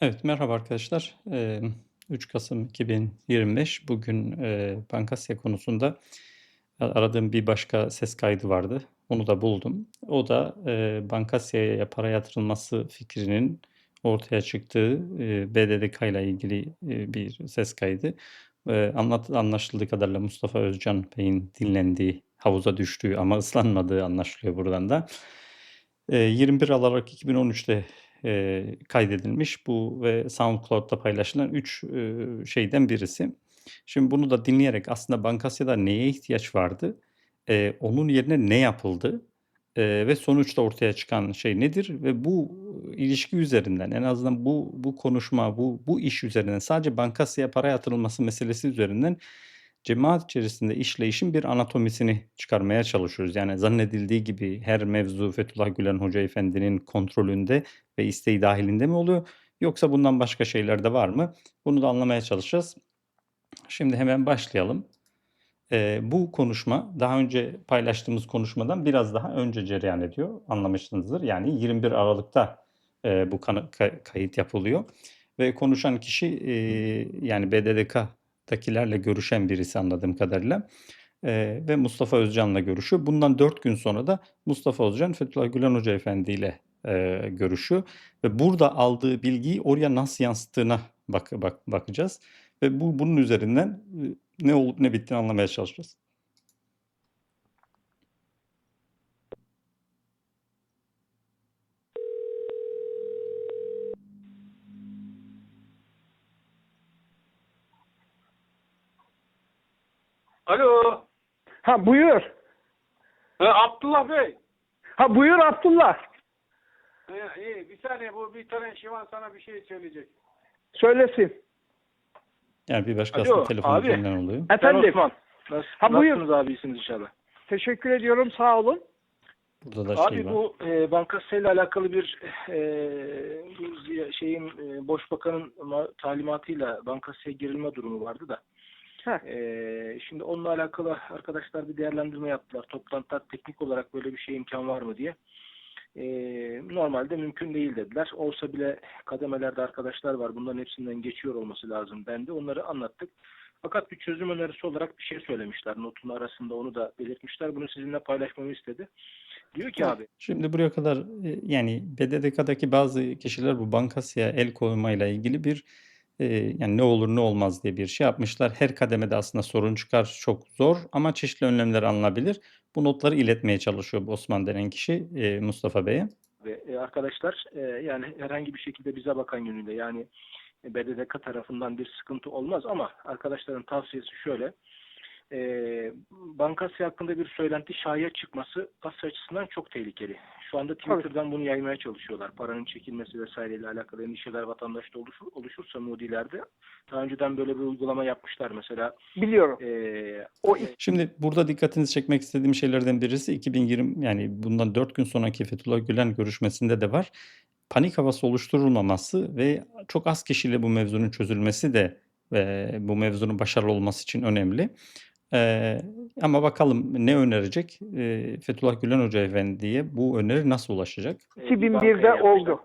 Evet, merhaba arkadaşlar. Emm, 3 Kasım 2025. Bugün, eee, Bankasya konusunda aradığım bir başka ses kaydı vardı. Onu da buldum. O da, eee, Bankasya'ya para yatırılması fikrinin ortaya çıktığı, eee, BDDK'yla ilgili, eee, bir ses kaydı. Anlat anlaşıldığı kadarıyla Mustafa Özcan Bey'in dinlendiği, havuza düştüğü ama ıslanmadığı anlaşılıyor buradan da. Eee, 21 Aralık 2013'te, eee, kaydedilmiş. Bu ve SoundCloud'da paylaşılan 3 eee, şeyden birisi. Şimdi bunu da dinleyerek aslında Bankasya'da neye ihtiyaç vardı, eee, onun yerine ne yapıldı, eee, ve sonuçta ortaya çıkan şey nedir? Ve bu ilişki üzerinden en azından bu bu konuşma, bu bu iş üzerinden sadece Bankasya'ya para yatırılması meselesi üzerinden cemaat içerisinde işleyişin bir anatomisini çıkarmaya çalışıyoruz. Yani zannedildiği gibi her mevzu Fethullah Gülen Hoca Efendi'nin kontrolünde ve isteği dahilinde mi oluyor yoksa bundan başka şeyler de var mı? Bunu da anlamaya çalışacağız. Şimdi hemen başlayalım. Eee, bu konuşma daha önce paylaştığımız konuşmadan biraz daha önce cereyan ediyor, anlamışsınızdır. Yani 21 Aralık'ta, eee, bu kayıt yapılıyor ve konuşan kişi, eee, yani BDDK'dakilerle görüşen birisi anladığım kadarıyla, eee, ve Mustafa Özcan'la görüşüyor. Bundan 4 gün sonra da Mustafa Özcan, Fethullah Gülen Hoca Efendi ile, eee, görüşüyor ve burada aldığı bilgiyi oraya nasıl yansıttığına bak bak bakacağız ve bu bunun üzerinden, ne olup ne bittiğini anlamaya çalışacağız. Alo. Ha buyur. Ha, Abdullah Bey. Ha buyur Abdullah. Ha, iyi bir saniye bu bir tane Şivan sana bir şey söyleyecek. Söylesin. Yani bir başka Alo, aslında telefon abi. üzerinden oluyor. Efendim. Ben Osman. Nasıl, Ha, buyur. Nasılsınız abi iyisiniz inşallah. Teşekkür ediyorum. Sağ olun. Burada da şey Abi var. bu e, bankasıyla alakalı bir e, bu şeyin e, Başbakanın ma- talimatıyla bankasıya girilme durumu vardı da. Heh. E, şimdi onunla alakalı arkadaşlar bir değerlendirme yaptılar. Toplantıda teknik olarak böyle bir şey imkan var mı diye. E, normalde mümkün değil dediler. Olsa bile kademelerde arkadaşlar var. Bunların hepsinden geçiyor olması lazım dendi. Onları anlattık. Fakat bir çözüm önerisi olarak bir şey söylemişler. Notun arasında onu da belirtmişler. Bunu sizinle paylaşmamı istedi. Diyor ki abi Şimdi buraya kadar, eee, yani BDDK'daki bazı kişiler bu Bankasya el koymayla ilgili bir, yani ne olur ne olmaz diye bir şey yapmışlar. Her kademede aslında sorun çıkar, çok zor ama çeşitli önlemler alınabilir. Bu notları iletmeye çalışıyor bu Osman denen kişi, Mustafa Bey'e. e, arkadaşlar yani herhangi bir şekilde bize bakan yönünde yani e, BDDK tarafından bir sıkıntı olmaz ama arkadaşların tavsiyesi şöyle e, Bankasya hakkında bir söylenti şaya çıkması Asya açısından çok tehlikeli. Şu anda Twitter'dan bunu yaymaya çalışıyorlar. Paranın çekilmesi vesaireyle alakalı endişeler vatandaşta oluşur, oluşursa Moody'lerde daha önceden böyle bir uygulama yapmışlar mesela. Biliyorum. E, O Şimdi burada dikkatinizi çekmek istediğim şeylerden birisi 2020 yani bundan 4 gün sonraki Fethullah Gülen görüşmesinde de var. Panik havası oluşturulmaması ve çok az kişiyle bu mevzunun çözülmesi de, eee, bu mevzunun başarılı olması için önemli. Eee, ama bakalım ne önerecek? Eee, Fethullah Gülen Hoca Efendi'ye bu öneri nasıl ulaşacak? e, bir 2001'de bankaya yapmışlar. oldu.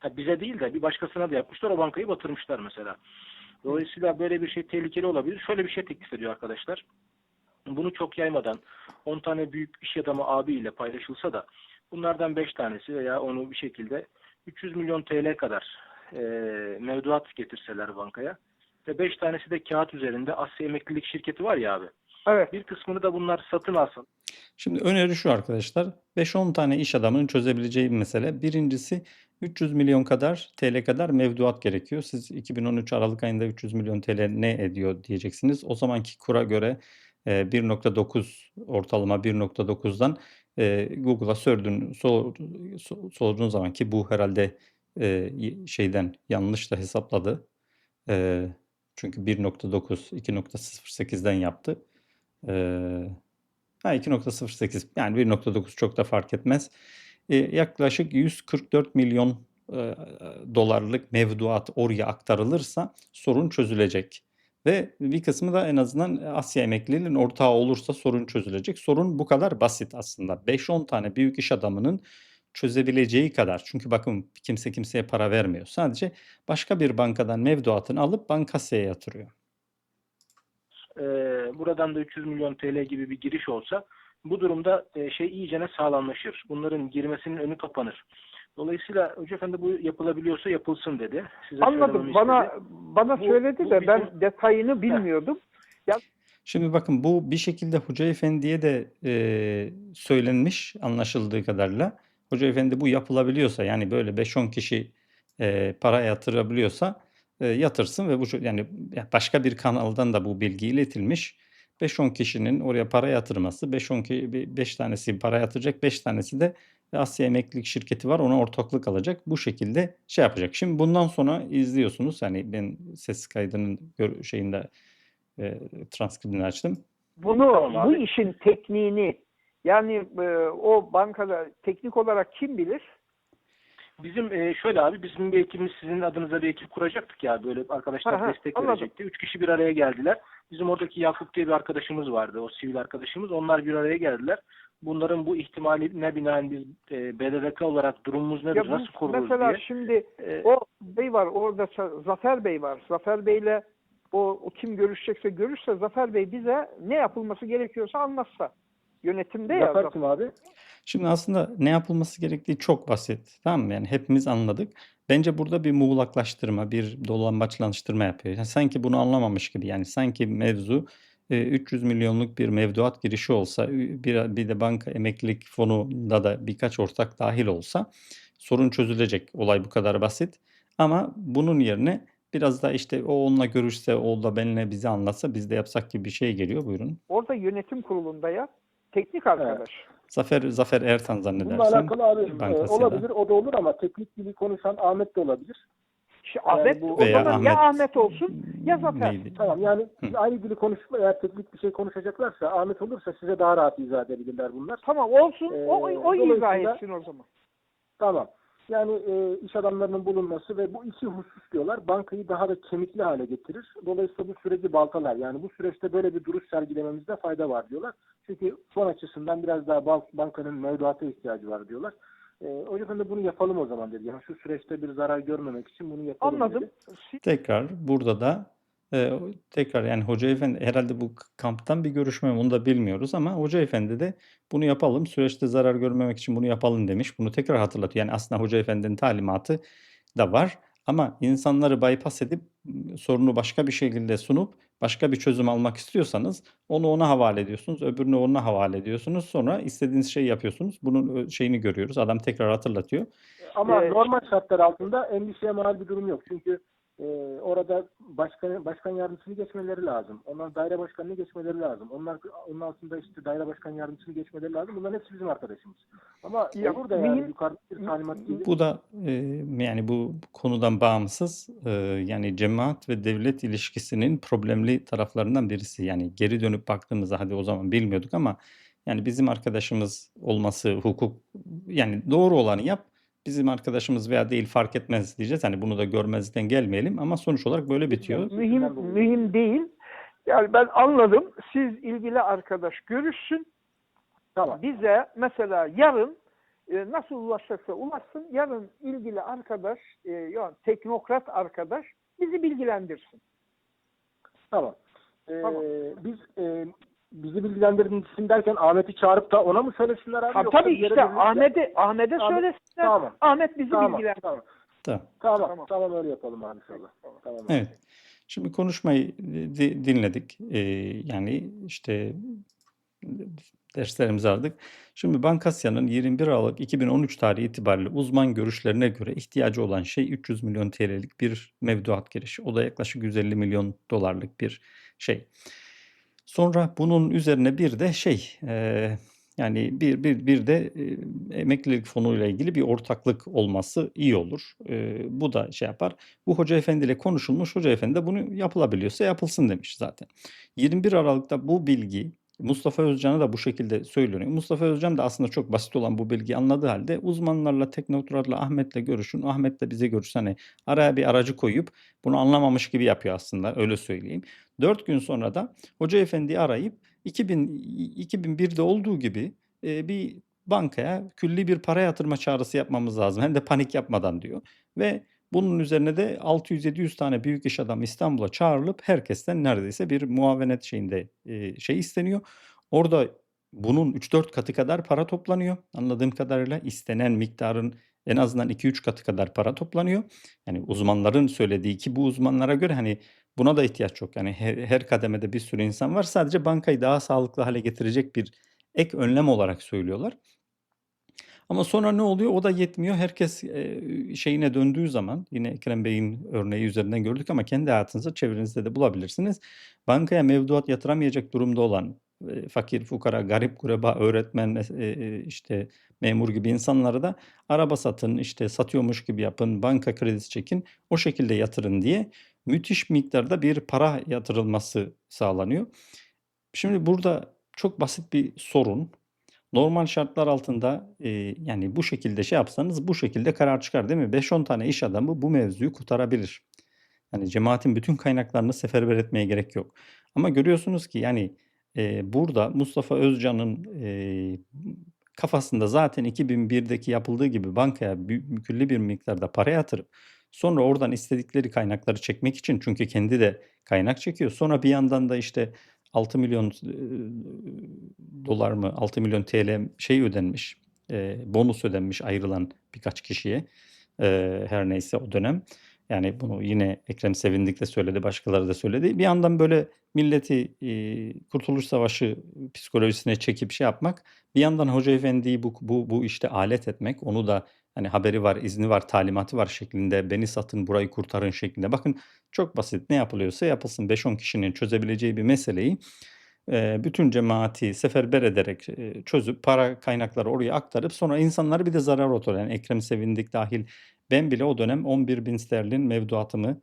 Ha, bize değil de bir başkasına da yapmışlar. O bankayı batırmışlar mesela. Dolayısıyla böyle bir şey tehlikeli olabilir. Şöyle bir şey teklif ediyor arkadaşlar. Bunu çok yaymadan 10 tane büyük iş adamı abiyle paylaşılsa da bunlardan 5 tanesi veya onu bir şekilde 300 milyon TL kadar e, mevduat getirseler bankaya ve 5 tanesi de kağıt üzerinde Asya Emeklilik Şirketi var ya abi. Evet. Bir kısmını da bunlar satın alsın. Şimdi öneri şu arkadaşlar. 5-10 tane iş adamının çözebileceği bir mesele. Birincisi 300 milyon kadar TL kadar mevduat gerekiyor. Siz 2013 Aralık ayında 300 milyon TL ne ediyor diyeceksiniz. O zamanki kura göre e, 1.9 ortalama 1.9'dan e, Google'a sordun, sor, so- sorduğun zaman ki bu herhalde e, şeyden yanlış da hesapladı. E, çünkü 1.9 2.08'den yaptı. E, Ha 2.08 yani 1.9 çok da fark etmez. Eee, yaklaşık 144 milyon eee, dolarlık mevduat oraya aktarılırsa sorun çözülecek. Ve bir kısmı da en azından Asya emekliliğinin ortağı olursa sorun çözülecek. Sorun bu kadar basit aslında. 5-10 tane büyük iş adamının çözebileceği kadar çünkü bakın kimse kimseye para vermiyor. Sadece başka bir bankadan mevduatını alıp Bankasya'ya yatırıyor. buradan da 300 milyon TL gibi bir giriş olsa bu durumda e, şey iyicene sağlamlaşır. Bunların girmesinin önü kapanır. Dolayısıyla Hoca Efendi bu yapılabiliyorsa yapılsın dedi. Size Anladım. Bana istedi. bana Bu- söyledi bu de ben bizim- detayını bilmiyordum. Şimdi bakın bu bir şekilde Hoca Efendi'ye de e, söylenmiş anlaşıldığı kadarıyla. Hoca Efendi bu yapılabiliyorsa yani böyle 5-10 kişi e, para yatırabiliyorsa e, yatırsın ve bu yani ya başka bir kanaldan da bu bilgi iletilmiş. 5-10 kişinin oraya para yatırması, 5-10 ki 5 tanesi para yatıracak, 5 tanesi de Asya Emeklilik Şirketi var ona ortaklık alacak. Bu şekilde şey yapacak. Şimdi bundan sonra izliyorsunuz. Yani ben ses kaydının şeyinde e, transkribini açtım. Bunu bu işin tekniğini yani e, o bankada teknik olarak kim bilir? Bizim e, şöyle abi bizim bir ekibimiz sizin adınıza bir ekip kuracaktık ya böyle arkadaşlar Ha, ha, destek anladım. verecekti. Üç kişi bir araya geldiler. Bizim oradaki Yakup diye bir arkadaşımız vardı. O sivil arkadaşımız. Onlar bir araya geldiler. Bunların bu ihtimaline binaen biz e, BDDK olarak durumumuz nedir? Ya nasıl koruruz mesela diye. şimdi E, o bey var orada Zafer Bey var. Zafer Bey'le o, o kim görüşecekse görüşse Zafer Bey bize ne yapılması gerekiyorsa anlatsa. Yönetimde ya. Kim abi? Şimdi aslında ne yapılması gerektiği çok basit. Tamam mı? Yani hepimiz anladık. Bence burada bir muğlaklaştırma, bir dolambaçlanıştırma yapıyor. Yani sanki bunu anlamamış gibi. Yani sanki mevzu e, 300 milyonluk bir mevduat girişi olsa, bir, bir de banka emeklilik fonunda da birkaç ortak dahil olsa sorun çözülecek. Olay bu kadar basit. Ama bunun yerine biraz da işte o onunla görüşse, o da benimle bize anlatsa, biz de yapsak gibi bir şey geliyor. Buyurun. Orada yönetim kurulunda ya teknik arkadaş. Zafer Zafer Ertan zannedersin. Bununla alakalı abi e, Bankası'yla. olabilir o da olur ama teknik dili konuşan Ahmet de olabilir. İşte Yani Ahmet bu- o zaman ya Ahmet- Ahmet olsun ya Zafer. Neydi? Tamam yani Hı. aynı dili konuşma eğer teknik bir şey konuşacaklarsa Ahmet olursa size daha rahat izah edebilirler bunlar. Tamam olsun. Ee, o, o izah etsin o zaman. Tamam. Yani e, iş adamlarının bulunması ve bu iki husus diyorlar bankayı daha da kemikli hale getirir. Dolayısıyla bu süreci baltalar. Yani bu süreçte böyle bir duruş sergilememizde fayda var diyorlar. Çünkü fon açısından biraz daha bankanın mevduata ihtiyacı var diyorlar. E, o yüzden de bunu yapalım o zaman dedi. Yani şu süreçte bir zarar görmemek için bunu yapalım Anladım. dedi. Tekrar burada da e, tekrar yani Hoca Efendi herhalde bu k- kamptan bir görüşme mi onu da bilmiyoruz ama Hoca Efendi de bunu yapalım süreçte zarar görmemek için bunu yapalım demiş. Bunu tekrar hatırlatıyor. Yani aslında Hoca Efendi'nin talimatı da var ama insanları bypass edip sorunu başka bir şekilde sunup başka bir çözüm almak istiyorsanız onu ona havale ediyorsunuz. Öbürünü ona havale ediyorsunuz. Sonra istediğiniz şeyi yapıyorsunuz. Bunun şeyini görüyoruz. Adam tekrar hatırlatıyor. Ama Ee, normal şartlar altında endişeye mal bir durum yok. Çünkü e, orada başkan başkan yardımcısını geçmeleri lazım. Onlar daire başkanını geçmeleri lazım. Onlar onun altında işte daire başkan yardımcısını geçmeleri lazım. Bunların hepsi bizim arkadaşımız. Ama Ya, olur da yani mühim- yukarı bir talimat gibi. Bu da e, yani bu konudan bağımsız e, yani cemaat ve devlet ilişkisinin problemli taraflarından birisi. Yani geri dönüp baktığımızda hadi o zaman bilmiyorduk ama yani bizim arkadaşımız olması hukuk yani doğru olanı yap bizim arkadaşımız veya değil fark etmez diyeceğiz. Hani bunu da görmezden gelmeyelim ama sonuç olarak böyle bitiyor. mühim mühim değil. Yani ben anladım. Siz ilgili arkadaş görüşsün. Tamam. Bize mesela yarın e, nasıl ulaşacaksa ulaşsın. Yarın ilgili arkadaş, e, yani teknokrat arkadaş bizi bilgilendirsin. Tamam. Ee, Tamam. Biz e, bizi bilgilendirsin derken Ahmet'i çağırıp da ona mı söylesinler abi? Ha, yoksa tabii işte Ahmet'e Ahmet'e Ahmet- söylesinler. Tamam. Ahmet bizi Tamam, bilgilendirsin. tamam. Tamam. Tamam, Tamam. tamam, öyle yapalım abi inşallah. Tamam. Evet. Şimdi konuşmayı di- dinledik. Ee, yani işte derslerimizi aldık. Şimdi Bankasya'nın 21 Aralık 2013 tarihi itibariyle uzman görüşlerine göre ihtiyacı olan şey 300 milyon TL'lik bir mevduat girişi. O da yaklaşık 150 milyon dolarlık bir şey. Sonra bunun üzerine bir de şey e, yani bir bir bir de e, emeklilik fonuyla ilgili bir ortaklık olması iyi olur. E, bu da şey yapar. Bu hoca efendi ile konuşulmuş. Hoca efendi de bunu yapılabiliyorsa yapılsın demiş zaten. 21 Aralık'ta bu bilgi Mustafa Özcan'a da bu şekilde söyleniyor. Mustafa Özcan da aslında çok basit olan bu bilgiyi anladığı halde uzmanlarla, teknokratlarla, Ahmet'le görüşün. Ahmet de bize görüşsün. Hani araya bir aracı koyup bunu anlamamış gibi yapıyor aslında öyle söyleyeyim. 4 gün sonra da Hoca Efendi'yi arayıp 2000, 2001'de olduğu gibi e, bir bankaya külli bir para yatırma çağrısı yapmamız lazım. Hem de panik yapmadan diyor. Ve bunun üzerine de 600-700 tane büyük iş adamı İstanbul'a çağrılıp herkesten neredeyse bir muavenet şeyinde e, şey isteniyor. Orada bunun 3-4 katı kadar para toplanıyor. Anladığım kadarıyla istenen miktarın en azından 2-3 katı kadar para toplanıyor. Yani uzmanların söylediği ki bu uzmanlara göre hani buna da ihtiyaç yok. Yani her, her kademede bir sürü insan var. Sadece bankayı daha sağlıklı hale getirecek bir ek önlem olarak söylüyorlar. Ama sonra ne oluyor? O da yetmiyor. Herkes e, şeyine döndüğü zaman yine Ekrem Bey'in örneği üzerinden gördük ama kendi hayatınızda çevrenizde de bulabilirsiniz. Bankaya mevduat yatıramayacak durumda olan e, fakir, fukara, garip, kureba, öğretmen, e, e, işte memur gibi insanlara da araba satın, işte satıyormuş gibi yapın, banka kredisi çekin, o şekilde yatırın diye müthiş miktarda bir para yatırılması sağlanıyor. Şimdi burada çok basit bir sorun. Normal şartlar altında e, yani bu şekilde şey yapsanız bu şekilde karar çıkar değil mi? 5-10 tane iş adamı bu mevzuyu kurtarabilir. Yani cemaatin bütün kaynaklarını seferber etmeye gerek yok. Ama görüyorsunuz ki yani e, burada Mustafa Özcan'ın e, kafasında zaten 2001'deki yapıldığı gibi bankaya külli bir miktarda para yatırıp sonra oradan istedikleri kaynakları çekmek için çünkü kendi de kaynak çekiyor. Sonra bir yandan da işte 6 milyon e, dolar mı 6 milyon TL şey ödenmiş e, bonus ödenmiş ayrılan birkaç kişiye e, her neyse o dönem. Yani bunu yine Ekrem Sevindik de söyledi, başkaları da söyledi. Bir yandan böyle milleti e, Kurtuluş Savaşı psikolojisine çekip şey yapmak, bir yandan Hoca Efendi'yi bu, bu, bu işte alet etmek, onu da hani haberi var, izni var, talimatı var şeklinde, beni satın, burayı kurtarın şeklinde. Bakın çok basit ne yapılıyorsa yapılsın 5-10 kişinin çözebileceği bir meseleyi bütün cemaati seferber ederek çözüp para kaynakları oraya aktarıp sonra insanları bir de zarar otur. Yani Ekrem Sevindik dahil ben bile o dönem 11 bin sterlin mevduatımı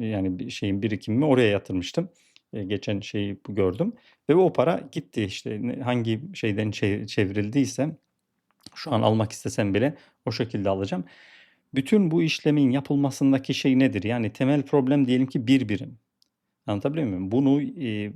yani şeyin birikimimi oraya yatırmıştım. Geçen şeyi gördüm ve o para gitti işte hangi şeyden çe- çevrildiyse şu an almak istesem bile o şekilde alacağım. Bütün bu işlemin yapılmasındaki şey nedir? Yani temel problem diyelim ki bir birim. Anlatabiliyor muyum? Bunu e,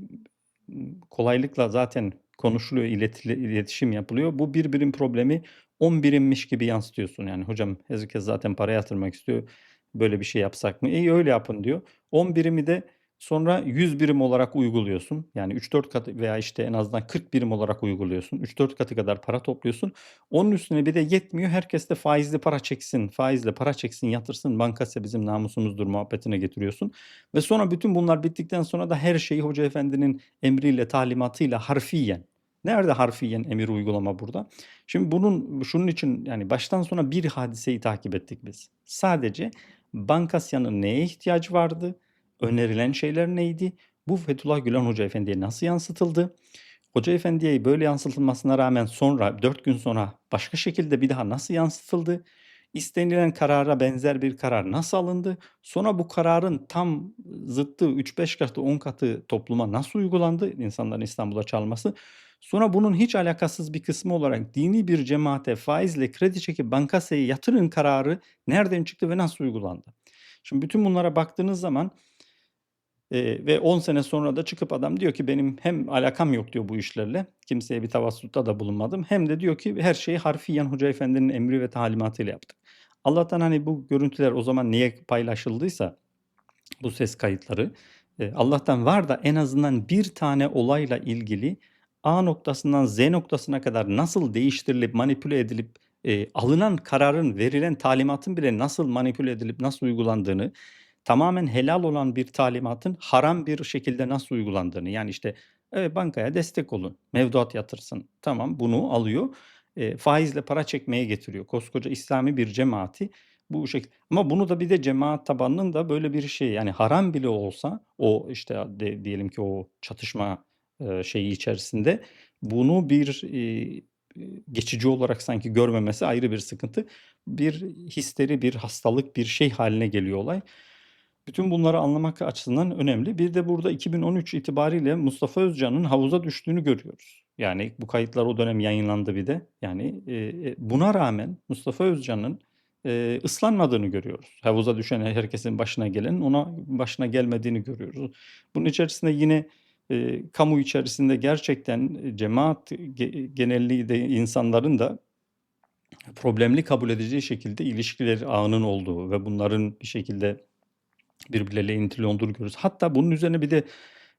kolaylıkla zaten konuşuluyor, iletili, iletişim yapılıyor. Bu bir birim problemi 10 birimmiş gibi yansıtıyorsun. Yani hocam herkes zaten para yatırmak istiyor. Böyle bir şey yapsak mı? İyi öyle yapın diyor. 10 birimi de sonra 100 birim olarak uyguluyorsun. Yani 3-4 katı veya işte en azından 40 birim olarak uyguluyorsun. 3-4 katı kadar para topluyorsun. Onun üstüne bir de yetmiyor. Herkes de faizli para çeksin, faizle para çeksin, yatırsın. Bankası bizim namusumuzdur muhabbetine getiriyorsun. Ve sonra bütün bunlar bittikten sonra da her şeyi Hoca Efendi'nin emriyle, talimatıyla harfiyen. Nerede harfiyen emir uygulama burada? Şimdi bunun şunun için yani baştan sona bir hadiseyi takip ettik biz. Sadece Bankasya'nın neye ihtiyacı vardı? Önerilen şeyler neydi? Bu Fethullah Gülen Hoca Efendi'ye nasıl yansıtıldı? Hoca Efendi'ye böyle yansıtılmasına rağmen sonra 4 gün sonra başka şekilde bir daha nasıl yansıtıldı? İstenilen karara benzer bir karar nasıl alındı? Sonra bu kararın tam zıttı 3-5 katı 10 katı topluma nasıl uygulandı? İnsanların İstanbul'a çalması. Sonra bunun hiç alakasız bir kısmı olarak dini bir cemaate faizle kredi çekip bankasaya yatırın kararı nereden çıktı ve nasıl uygulandı? Şimdi bütün bunlara baktığınız zaman e, ve 10 sene sonra da çıkıp adam diyor ki benim hem alakam yok diyor bu işlerle. Kimseye bir tavassutta da bulunmadım. Hem de diyor ki her şeyi harfiyen Hoca Efendi'nin emri ve talimatıyla yaptık. Allah'tan hani bu görüntüler o zaman niye paylaşıldıysa bu ses kayıtları e, Allah'tan var da en azından bir tane olayla ilgili A noktasından Z noktasına kadar nasıl değiştirilip manipüle edilip e, alınan kararın verilen talimatın bile nasıl manipüle edilip nasıl uygulandığını tamamen helal olan bir talimatın haram bir şekilde nasıl uygulandığını yani işte evet bankaya destek olun mevduat yatırsın tamam bunu alıyor e, faizle para çekmeye getiriyor koskoca İslami bir cemaati bu şekilde ama bunu da bir de cemaat tabanının da böyle bir şey yani haram bile olsa o işte de, diyelim ki o çatışma e, şeyi içerisinde bunu bir e, geçici olarak sanki görmemesi ayrı bir sıkıntı. Bir histeri, bir hastalık, bir şey haline geliyor olay. Bütün bunları anlamak açısından önemli. Bir de burada 2013 itibariyle Mustafa Özcan'ın havuza düştüğünü görüyoruz. Yani bu kayıtlar o dönem yayınlandı bir de. Yani e, buna rağmen Mustafa Özcan'ın e, ıslanmadığını görüyoruz. Havuza düşen herkesin başına gelen ona başına gelmediğini görüyoruz. Bunun içerisinde yine Eee, kamu içerisinde gerçekten, cemaat ge genelliği de insanların da problemli kabul edeceği şekilde ilişkileri ağının olduğu ve bunların bir şekilde birbirleriyle ilintili olduğunu görüyoruz. Hatta bunun üzerine bir de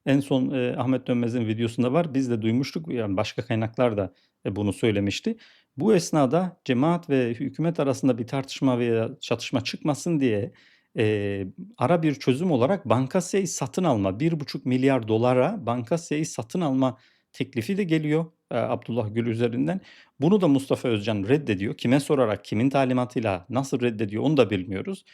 en son, eee, Ahmet Dönmez'in videosunda var. Biz de duymuştuk. Yani başka kaynaklar da, eee, bunu söylemişti. Bu esnada cemaat ve hükümet arasında bir tartışma veya çatışma çıkmasın diye, eee, ara bir çözüm olarak Bankasya'yı satın alma, $1,5 Bankasya'yı satın alma teklifi de geliyor, eee, Abdullah Gül üzerinden. Bunu da Mustafa Özcan reddediyor. Kime sorarak, kimin talimatıyla nasıl reddediyor onu da bilmiyoruz.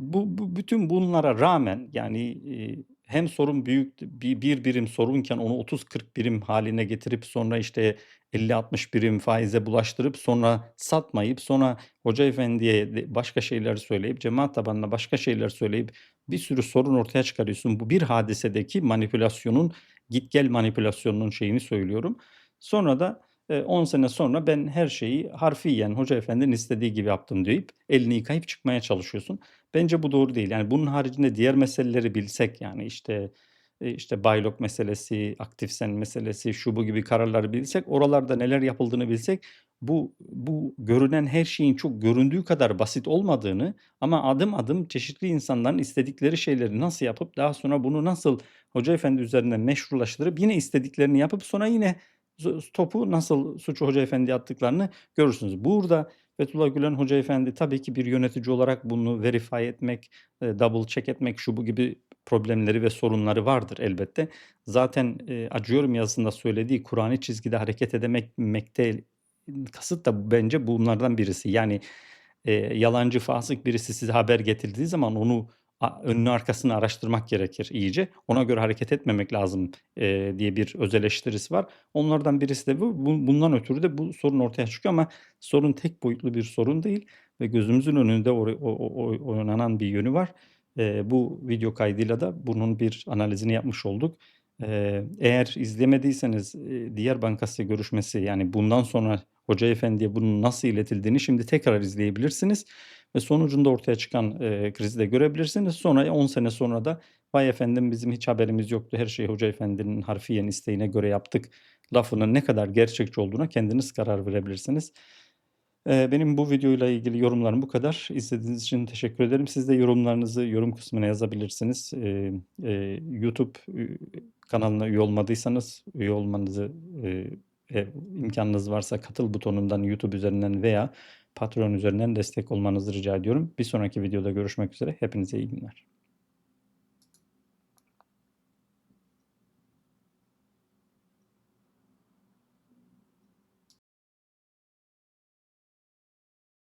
Bu bu bütün bunlara rağmen yani, eee, hem sorun büyük bir bir birim sorunken onu 30-40 birim hâline getirip sonra işte 50-60 birim faize bulaştırıp sonra satmayıp sonra hoca efendiye başka şeyler söyleyip cemaat tabanına başka şeyler söyleyip bir sürü sorun ortaya çıkarıyorsun. Bu bir hadisedeki manipülasyonun, git gel manipülasyonunun şeyini söylüyorum. Sonra da, eee, 10 sene sonra ben her şeyi harfiyen hoca efendinin istediği gibi yaptım deyip elini yıkayıp çıkmaya çalışıyorsun. Bence bu doğru değil. Yani bunun haricinde diğer meseleleri bilsek yani işte, eee, işte Baylok meselesi, Aktifsen meselesi, şu bu gibi kararları bilsek, oralarda neler yapıldığını bilsek bu bu görünen her şeyin çok göründüğü kadar basit olmadığını ama adım adım çeşitli insanların istedikleri şeyleri nasıl yapıp daha sonra bunu nasıl hoca efendi üzerinden meşrulaştırıp yine istediklerini yapıp sonra yine topu nasıl suçu hoca efendiye attıklarını görürsünüz. Burada Fethullah Gülen hoca efendi tabii ki bir yönetici olarak bunu verify etmek, eee, double check etmek, şu bu gibi problemleri ve sorunları vardır elbette. Zaten, eee, acıyorum yazısında söylediği Kur'ani çizgide hareket edememekte kasıt da bence bunlardan birisi. Yani, eee, yalancı, fasık birisi size haber getirdiği zaman onu önünü arkasını araştırmak gerekir iyice. Ona göre hareket etmemek lazım, eee, diye bir öz eleştirisi var. Onlardan birisi de bu. Bu bundan ötürü de bu sorun ortaya çıkıyor ama sorun tek boyutlu bir sorun değil ve gözümüzün önünde oynanan bir yönü var. Eee, bu video kaydıyla da bunun bir analizini yapmış olduk. Eee, eğer izlemediyseniz, eee, diğer Bankasya görüşmesi yani bundan sonra hoca efendiye bunun nasıl iletildiğini şimdi tekrar izleyebilirsiniz ve sonucunda ortaya çıkan, eee, krizi de görebilirsiniz. Sonra 10 sene sonra da vay efendim bizim hiç haberimiz yoktu, her şeyi hoca efendinin harfiyen isteğine göre yaptık lafının ne kadar gerçekçi olduğuna kendiniz karar verebilirsiniz. Eee, benim bu videoyla ilgili yorumlarım bu kadar. İzlediğiniz için teşekkür ederim. Siz de yorumlarınızı yorum kısmına yazabilirsiniz. Eee, eee, YouTube, kanalına üye olmadıysanız üye olmanızı, eee, e imkânınız varsa katıl butonundan YouTube üzerinden veya Patreon üzerinden destek olmanızı rica ediyorum. Bir sonraki videoda görüşmek üzere. Hepinize iyi günler.